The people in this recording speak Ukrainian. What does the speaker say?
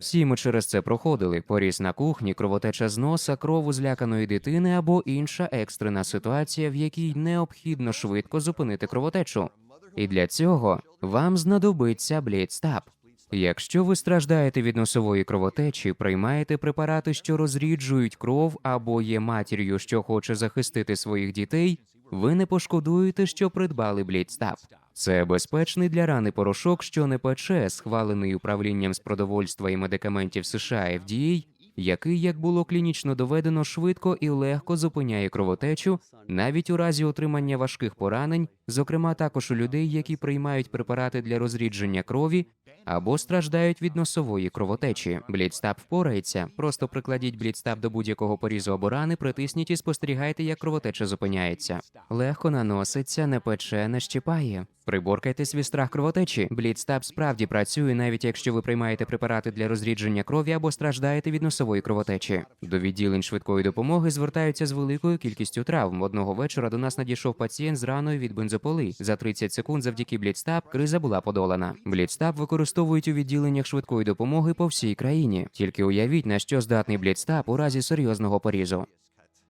Всі ми через це проходили. Поріз на кухні, кровотеча з носа, кров у зляканої дитини або інша екстрена ситуація, в якій необхідно швидко зупинити кровотечу. І для цього вам знадобиться блідстап. Якщо ви страждаєте від носової кровотечі, приймаєте препарати, що розріджують кров, або є матір'ю, що хоче захистити своїх дітей, ви не пошкодуєте, що придбали блідстап. Це безпечний для рани порошок, що не пече, схвалений управлінням з продовольства і медикаментів США FDA, який, як було клінічно доведено, швидко і легко зупиняє кровотечу, навіть у разі отримання важких поранень, зокрема також у людей, які приймають препарати для розрідження крові або страждають від носової кровотечі. Блідстап впорається. Просто прикладіть блідстап до будь-якого порізу або рани, притисніть і спостерігайте, як кровотеча зупиняється. Легко наноситься, не пече, не щипає. Приборкайте свій страх кровотечі. Блідстап справді працює, навіть якщо ви приймаєте препарати для розрідження крові або страждаєте від носової кровотечі. До відділень швидкої допомоги звертаються з великою кількістю травм. Одного вечора до нас надійшов пацієнт з раною від бензополи. За 30 секунд завдяки Бліцтаб криза була подолана. Бліцтаб використовують у відділеннях швидкої допомоги по всій країні. Тільки уявіть, на що здатний Бліцтаб у разі серйозного порізу.